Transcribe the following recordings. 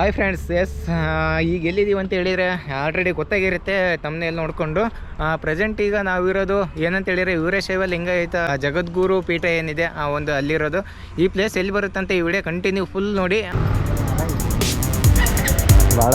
Hi friends S ಈಗ ಎಲ್ಲಿದ್ದೀವಿ ಅಂತ ಹೇಳಿದರೆ ಆಲ್ರೆಡಿ ಗೊತ್ತಾಗಿರುತ್ತೆ ತಮ್ಮನೆಯಲ್ಲಿ ನೋಡಿಕೊಂಡು. ಪ್ರೆಸೆಂಟ್ ಈಗ ನಾವಿರೋದು ಏನಂತ ಹೇಳಿದರೆ, ವೀರಶೈವ ಲಿಂಗಾಯತ ಜಗದ್ಗುರು ಪೀಠ ಏನಿದೆ, ಆ ಒಂದು ಅಲ್ಲಿರೋದು. ಈ ಪ್ಲೇಸ್ ಎಲ್ಲಿ ಬರುತ್ತಂತ ಈ ವಿಡಿಯೋ ಕಂಟಿನ್ಯೂ ಫುಲ್ ನೋಡಿ. ಭಾಳ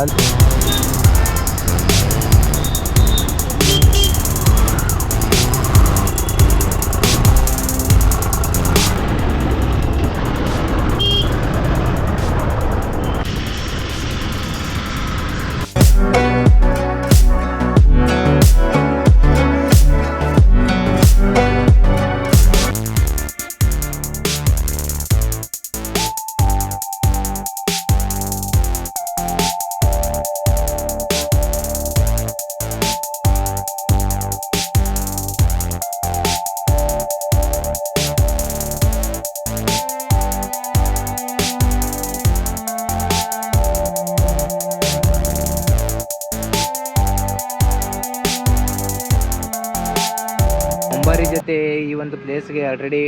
ಈ ಒಂದು ಪ್ಲೇಸ್ಗೆ ಆಲ್ರೆಡಿ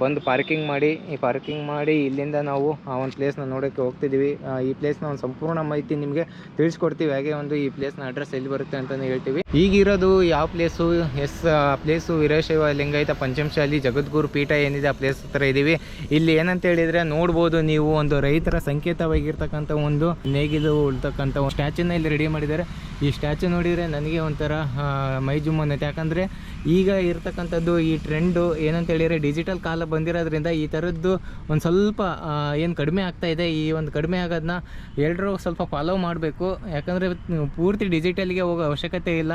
ಬಂದು ಪಾರ್ಕಿಂಗ್ ಮಾಡಿ, ಈ ಪಾರ್ಕಿಂಗ್ ಮಾಡಿ ಇಲ್ಲಿಂದ ನಾವು, ಆ, ಒಂದು ಪ್ಲೇಸ್ನ ನೋಡೋಕ್ಕೆ ಹೋಗ್ತಿದ್ದೀವಿ ಈ ಪ್ಲೇಸ್ನ ಒಂದು ಸಂಪೂರ್ಣ ಮಾಹಿತಿ ನಿಮಗೆ ತಿಳಿಸ್ಕೊಡ್ತೀವಿ. ಹಾಗೆ ಒಂದು ಈ ಪ್ಲೇಸ್ನ ಅಡ್ರೆಸ್ ಎಲ್ಲಿ ಬರುತ್ತೆ ಅಂತಲೇ ಹೇಳ್ತೀವಿ. ಈಗಿರೋದು ಯಾವ place yes place Veerashaiva Lingayat Panchamasali ಜಗದ್ಗುರು ಪೀಠ ಏನಿದೆ, ಆ ಪ್ಲೇಸ್ ಹತ್ರ ಇದ್ದೀವಿ ಇಲ್ಲಿ ಏನಂತ ಹೇಳಿದರೆ ನೋಡ್ಬೋದು ನೀವು ಒಂದು ರೈತರ ಸಂಕೇತವಾಗಿರ್ತಕ್ಕಂಥ ಒಂದು ನೇಗಿಲು ಉಳ್ತಕ್ಕಂಥ ಒಂದು ಸ್ಟ್ಯಾಚುನ ಇಲ್ಲಿ ರೆಡಿ ಮಾಡಿದ್ದಾರೆ. ಈ ಸ್ಟ್ಯಾಚು ನೋಡಿದರೆ ನನಗೆ ಒಂಥರ ಮೈ ಜುಮ್ ಯಾಕಂದ್ರೆ ಯಾಕಂದರೆ ಈಗ ಇರ್ತಕ್ಕಂಥದ್ದು ಈ ಟ್ರೆಂಡು ಏನಂತ ಹೇಳಿದರೆ ಡಿಜಿಟಲ್ ಕಾಲ ಬಂದಿರೋದ್ರಿಂದ ಈ ಥರದ್ದು ಒಂದು ಸ್ವಲ್ಪ ಏನು ಕಡಿಮೆ ಆಗ್ತಾ ಇದೆ. ಈ ಒಂದು ಕಡಿಮೆ ಆಗೋದನ್ನ ಎಲ್ಲರೂ ಸ್ವಲ್ಪ ಫಾಲೋ ಮಾಡಬೇಕು. ಯಾಕಂದರೆ ಪೂರ್ತಿ ಡಿಜಿಟಲ್ಗೆ ಹೋಗೋ ಅವಶ್ಯಕತೆ ಇಲ್ಲ.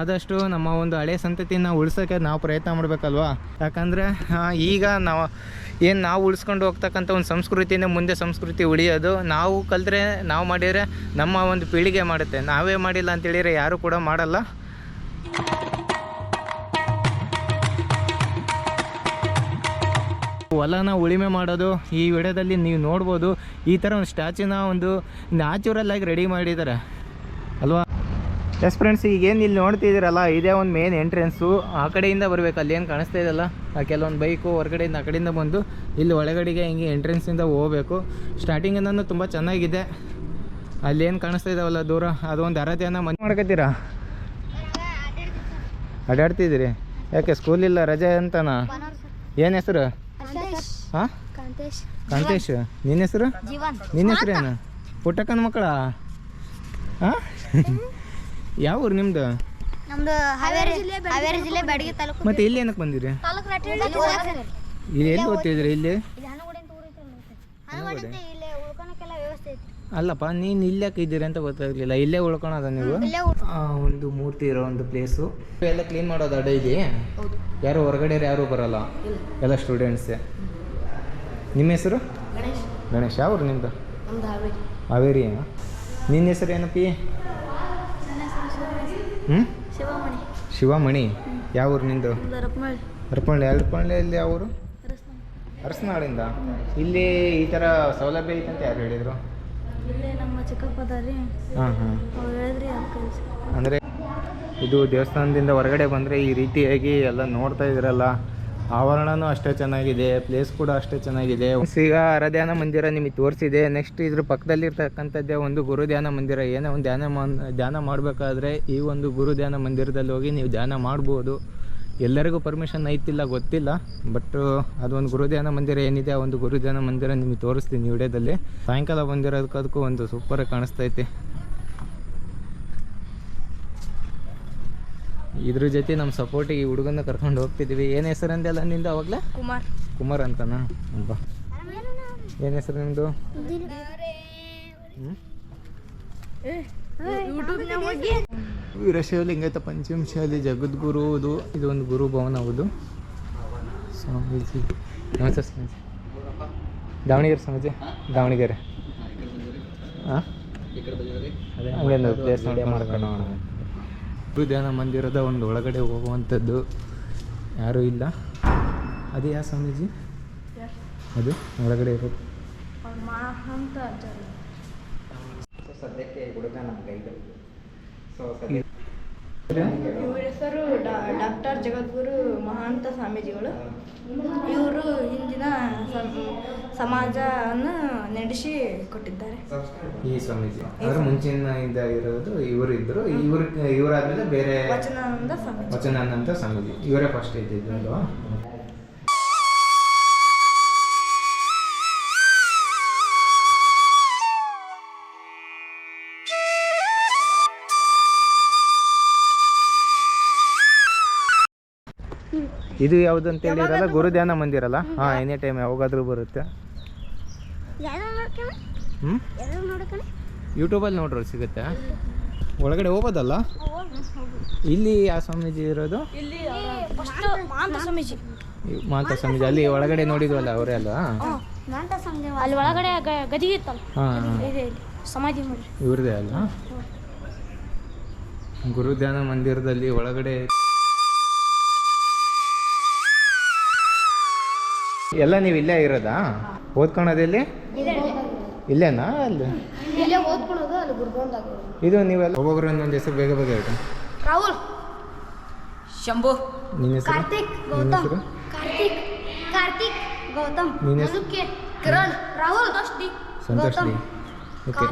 ಆದಷ್ಟು ನಮ್ಮ ಒಂದು ಹಳೆ ಸಂತತಿನ ಉಳಿಸೋಕೆ ನಾವು ಪ್ರಯತ್ನ ಮಾಡಬೇಕಲ್ವಾ? ಯಾಕಂದರೆ ಈಗ ನಾವು, ಏನು ನಾವು ಉಳಿಸ್ಕೊಂಡು ಹೋಗ್ತಕ್ಕಂಥ ಒಂದು ಸಂಸ್ಕೃತಿನೇ ಮುಂದೆ ಸಂಸ್ಕೃತಿ ಉಳಿಯೋದು, ನಾವು ಕಲಿತ್ರೆ, ನಾವು ಮಾಡಿದರೆ ನಮ್ಮ ಒಂದು ಪೀಳಿಗೆ ಮಾಡುತ್ತೆ. ನಾವೇ ಮಾಡಿಲ್ಲ ಅಂತೇಳಿದರೆ ಯಾರೂ ಕೂಡ ಮಾಡಲ್ಲ. ಹೊಲನ ಉಳಿಮೆ ಮಾಡೋದು, ಈ ವಿಡಿಯೋದಲ್ಲಿ ನೀವು ನೋಡ್ಬೋದು. ಈ ಥರ ಒಂದು ಸ್ಟ್ಯಾಚುನ ಒಂದು ನ್ಯಾಚುರಲ್ ಆಗಿ ರೆಡಿ ಮಾಡಿದ್ದಾರೆ. ಅಲ್ವಾ? ಎಸ್ ಫ್ರೆಂಡ್ಸ್ ಈಗೇನು ಇಲ್ಲಿ ನೋಡ್ತಿದ್ದೀರಲ್ಲ, ಇದೇ ಒಂದು ಮೇನ್ ಎಂಟ್ರೆನ್ಸು ಆ ಕಡೆಯಿಂದ ಬರಬೇಕು, ಅಲ್ಲಿ ಏನು ಕಾಣಿಸ್ತಾ ಇದೆಯಲ್ಲ, ಆ ಕೆಲವೊಂದು ಬೈಕು ಹೊರಗಡೆಯಿಂದ ಆ ಕಡೆಯಿಂದ ಬಂದು, ಇಲ್ಲಿ ಒಳಗಡೆಗೆ ಹಿಂಗೆ ಎಂಟ್ರೆನ್ಸಿಂದ ಹೋಗಬೇಕು. ಸ್ಟಾರ್ಟಿಂಗಿಂದನೂ ತುಂಬ ಚೆನ್ನಾಗಿದೆ. ಅಲ್ಲಿ ಏನು ಕಾಣಿಸ್ತಾ ಇದಾವಲ್ಲ ದೂರ ಅದೊಂದು ಅರಧ್ಯಾನ ಮನೆ. ಮಾಡ್ಕೋತೀರಾ ಅಡ್ಡಾಡ್ತಿದ್ದೀರಿ ಯಾಕೆ ಸ್ಕೂಲಿಲ್ಲ ರಜೆ ಅಂತನಾ? ಏನು ಹೆಸರು? ಹಾಂ? ಕಾಂತೇಶ್. ಕಾಂತೇಶ್ ನಿನ್ನ ಹೆಸರು? ಜೀವನ್. ನಿನ್ನ ಹೆಸರೇನು ಪುಟ್ಟಕ್ಕನ ಮಕ್ಕಳ? ಹಾಂ? ಯಾವ ಊರು ನಿಮ್ದು? ನಮ್ದು ಹಾವೇರಿ ಜಿಲ್ಲೆ ಹಾವೇರಿ ಜಿಲ್ಲೆ ಬ್ಯಾಡಗಿ ತಾಲೂಕು ಮತ್ತೆ ಇಲ್ಲಿ ಏನಕ್ಕೆ ಬಂದಿರಿ ಇಲ್ಲಿ ಎಲ್ಲಿ ಓದ್ತಿದ್ರಿ ಇಲ್ಲಿ? ಅಲ್ಲಪ್ಪ ನೀನು ಇಲ್ಲಿ ಯಾಕೆ ಇದ್ದೀರಿ ಅಂತ ಗೊತ್ತಾಗ್ಲಿಲ್ಲ. ಇಲ್ಲೇ ಉಳ್ಕೊಳೋದ ನೀವು? ಒಂದು ಮೂರ್ತಿ ಇರೋ ಒಂದು ಪ್ಲೇಸು ಎಲ್ಲ ಕ್ಲೀನ್ ಮಾಡೋದ ಡೈಲಿ ಯಾರು ಹೊರಗಡೆ ಯಾರು ಬರಲ್ಲ? ಎಲ್ಲ ಸ್ಟೂಡೆಂಟ್ಸೇ ನಿಮ್ಮ ಹೆಸರು? ಗಣೇಶ್. ಗಣೇಶ್. ಯಾವ್ರು ನಿಮ್ಮದು ಹಾವೇರಿ. ನಿನ್ನ ಹೆಸರು ಏನಪ್ಪಿ? ಹ್ಞೂ ಶಿವಮಣಿ. ಶಿವಮಣಿ. ಯಾವ ಊರು ನಿಂದು? ರಪ್ಮಳ್ಳಿ ಹರಪಳ್ಳಿ ಹರಪಳ್ಳಿಯಲ್ಲಿ ಯಾವ ಊರು? ಅರಸನಾಳಿಂದ ಇಲ್ಲಿ ಈ ಥರ ಸೌಲಭ್ಯ ಐತೆ ಅಂತ ಯಾರು ಹೇಳಿದರು? ಹಾಂ ಹಾಂ. ಅಂದರೆ ಇದು ದೇವಸ್ಥಾನದಿಂದ ಹೊರಗಡೆ ಬಂದರೆ ಈ ರೀತಿಯಾಗಿ ಎಲ್ಲ ನೋಡ್ತಾ ಇದ್ದೀರಲ್ಲ ಆವರಣನೂ ಅಷ್ಟೇ ಚೆನ್ನಾಗಿದೆ ಪ್ಲೇಸ್ ಕೂಡ ಅಷ್ಟೇ ಚೆನ್ನಾಗಿದೆ. ಈಗ ಹರಧ್ಯಾನ ಮಂದಿರ ನಿಮಗೆ ತೋರಿಸಿದೆ. ನೆಕ್ಸ್ಟ್ ಇದ್ರ ಪಕ್ಕದಲ್ಲಿರ್ತಕ್ಕಂಥದ್ದೇ ಒಂದು ಗುರು ಧ್ಯಾನ ಮಂದಿರ. ಏನೇ ಒಂದು ಧ್ಯಾನ ಧ್ಯಾನ ಮಾಡಬೇಕಾದ್ರೆ ಈ ಒಂದು ಗುರು ಧ್ಯಾನ ಮಂದಿರದಲ್ಲಿ ಹೋಗಿ ನೀವು ಧ್ಯಾನ ಮಾಡ್ಬೋದು. ಎಲ್ಲರಿಗೂ ಪರ್ಮಿಷನ್ ಐತಿಲ್ಲ, ಗೊತ್ತಿಲ್ಲ. ಬಟ್ ಅದೊಂದು ಗುರುಧ್ಯಾನ ಮಂದಿರ ಏನಿದೆ, ಆ ಒಂದು ಗುರುಧ್ಯಾನ ಮಂದಿರ ನಿಮಗೆ ತೋರಿಸ್ತೀನಿ ವಿಡಿಯೋದಲ್ಲಿ. ಸಾಯಂಕಾಲ ಬಂದಿರೋದಕ್ಕೆ ಒಂದು ಸೂಪರಾಗಿ ಕಾಣಿಸ್ತೈತೆ. ಇದ್ರ ಜೊತೆ ನಮ್ಮ ಸಪೋರ್ಟಿಗೆ ಈ ಹುಡುಗನ ಕರ್ಕೊಂಡು ಹೋಗ್ತಿದ್ವಿ. ಏನು ಹೆಸರು ಅಂದೆಲ್ಲ ನಿಂದು ಅವಾಗಲೇ? ಕುಮಾರ್. ಕುಮಾರ್ ಅಂತನಾ? ಏನ್ ಏನು ಹೆಸರು ನಿಮ್ಮದು ವೀರಶೈವಲಿಂಗಾಯತ ಪಂಚಮಶಾಲಿ ಜಗದ್ಗುರುದು ಇದು ಒಂದು ಗುರು ಭವನ ಹೌದು. ಸ್ವಾಮೀಜಿ. ನಮಸ್ತೆ ಸ್ವಾಮೀಜಿ. ದಾವಣಗೆರೆ ಸ್ವಾಮೀಜಿ. ದಾವಣಗೆರೆ. ಹಾಂ ಅದೇ ಹಂಗೆ ಪ್ಲೇಸ್ ನೋಡಿ ಮಾಡ್ಕೊಂಡು ಧ್ಯಾನ ಮಂದಿರದ ಒಂದು ಒಳಗಡೆ ಹೋಗುವಂಥದ್ದು ಯಾರೂ ಇಲ್ಲ. ಅದೇ ಯಾ ಸ್ವಾಮೀಜಿ? ಅದು ಒಳಗಡೆ ಇರೋದು ಸದ್ಯಕ್ಕೆ ಹುಡುಗ ನಮ್ಮ ಗೈಡು ಸೊ ಇವ್ರ ಹೆಸರು ಡಾಕ್ಟರ್ ಜಗದ್ಗುರು ಮಹಾಂತ ಸ್ವಾಮೀಜಿಗಳು. ಇವರು ಹಿಂದಿನ ಸಮಾಜವನ್ನು ನಡೆಸಿ ಕೊಟ್ಟಿದ್ದಾರೆ. ಈ ಸ್ವಾಮೀಜಿ. ಅಂದ್ರೆ ಮುಂಚಿನಿಂದ ಇರೋದು ಇವರು ಇದ್ರು. ಇವರು ಇವರಾದ್ಮೇಲೆ ಬೇರೆ ವಚನಾನಂದ ಸ್ವಾಮೀಜಿ. ವಚನಾನಂದ ಸ್ವಾಮೀಜಿ. ಇವರೇ ಫಸ್ಟ್ ಇದ್ದಿದ್ದು ಇದು ಯಾವ್ದು ಅಂತ ಹೇಳಿರಲ್ಲ ಗುರುಧ್ಯಾನ ಮಂದಿರ ಅಲ್ಲ? ಹಾ ಎನಿ ಟೈಮ್ ಯಾವಾಗಾದ್ರೂ ಬರುತ್ತೆ. ಹ್ಮ್? ಯೂಟ್ಯೂಬಲ್ಲಿ ನೋಡ್ರಿ ಸಿಗುತ್ತೆ. ಒಳಗಡೆ ಹೋಗೋದಲ್ಲ? ಇಲ್ಲಿ ಯಾವ ಸ್ವಾಮೀಜಿ ಇರೋದು? ಮಾಂತ ಸ್ವಾಮೀಜಿ. ಈ ಮಾತಾ ಸ್ವಾಮೀಜಿ ಅಲ್ಲಿ ಒಳಗಡೆ ನೋಡಿದ್ವಲ್ಲ ಅವರೇ ಅಲ್ವಾ? ಅಲ್ಲಿ ಒಳಗಡೆ ಗದಿಗೆ ಇತ್ತಲ್ಲ? ಸಮಾಧಿ ಇವ್ರದೇ ಅಲ್ಲ ಗುರುಧ್ಯಾನ ಮಂದಿರದಲ್ಲಿ ಒಳಗಡೆ ಎಲ್ಲ ನೀವು ಇಲ್ಲೇ ಇರೋದಾ? ಓದ್ಕೊಳೋದೆಲ್ಲಿ ಇಲ್ಲೇನಾ? ಅಲ್ಲಿ. ಇದು ನೀವೆಲ್ಲ ಒಬ್ಬೊಬ್ರು ಒಂದೊಂದು ಹೆಸರು ಬೇಗ ಬೇಗ ಹೇಳಿ ರಾಹುಲ್. ಶಂಭು. ನಿನ್ನ ಹೆಸರು? ಕಾರ್ತಿಕ್ ಗೌತಮ್. ಹೆಸರು? ಕಾರ್ತಿಕ್ ಕಾರ್ತಿಕ್ ಗೌತಮ್. ನಿನ್ನ ಹೆಸರು? Kiran Rahul Santosh D. Okay.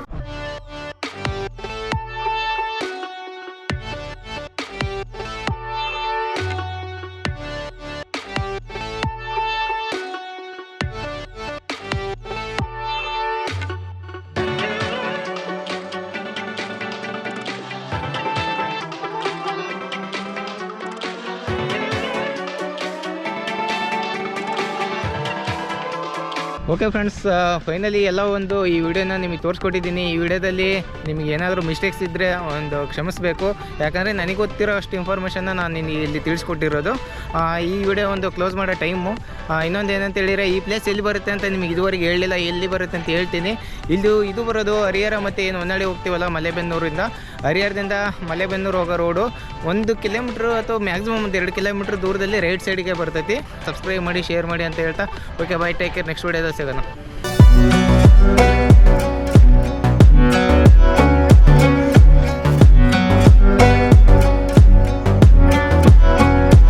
Okay friends finally ಎಲ್ಲ ಒಂದು ಈ ವಿಡಿಯೋನ ನಿಮಗೆ ತೋರಿಸ್ಕೊಟ್ಟಿದ್ದೀನಿ. ಈ ವಿಡಿಯೋದಲ್ಲಿ ನಿಮಗೆ ಏನಾದರೂ ಮಿಸ್ಟೇಕ್ಸ್ ಇದ್ದರೆ ಒಂದು ಕ್ಷಮಿಸಬೇಕು. ಯಾಕಂದರೆ ನನಗೆ ಗೊತ್ತಿರೋ ಅಷ್ಟು ಇನ್ಫಾರ್ಮೇಷನ್ನ ನಾನು ನಿನಗೆ ಇಲ್ಲಿ ತಿಳಿಸ್ಕೊಟ್ಟಿರೋದು. ಈ ವಿಡಿಯೋ ಒಂದು ಕ್ಲೋಸ್ ಮಾಡೋ ಟೈಮು ಇನ್ನೊಂದು ಏನಂತ ಹೇಳಿದರೆ, ಈ ಪ್ಲೇಸ್ ಎಲ್ಲಿ ಬರುತ್ತೆ ಅಂತ ನಿಮಗೆ ಇದುವರೆಗೆ ಹೇಳಲಿಲ್ಲ ಎಲ್ಲಿ ಬರುತ್ತೆ ಅಂತ ಹೇಳ್ತೀನಿ. ಇದು ಇದು ಬರೋದು ಹರಿಹರ ಮತ್ತು ಏನು ಹೊನ್ನಾಳಿ ಹೋಗ್ತೀವಲ್ಲ, ಮಲೆಬೆನ್ನೂರಿಂದ. ಹರಿಹರದಿಂದ ಮಲೆಬೆನ್ನೂರು ಹೋಗೋ ರೋಡು ಒಂದು ಕಿಲೋಮೀಟ್ರ್ ಅಥವಾ ಮ್ಯಾಕ್ಸಿಮಮ್ ಒಂದು ಎರಡು ಕಿಲೋಮೀಟ್ರ್ ದೂರದಲ್ಲಿ ರೈಟ್ ಸೈಡಿಗೆ ಬರ್ತೈತಿ. ಸಬ್ಸ್ಕ್ರೈಬ್ ಮಾಡಿ ಶೇರ್ ಮಾಡಿ ಅಂತ ಹೇಳ್ತಾ. Okay bye take care next ವಿಡಿಯೋದಲ್ಲಿ ಸಿಗೋಣ.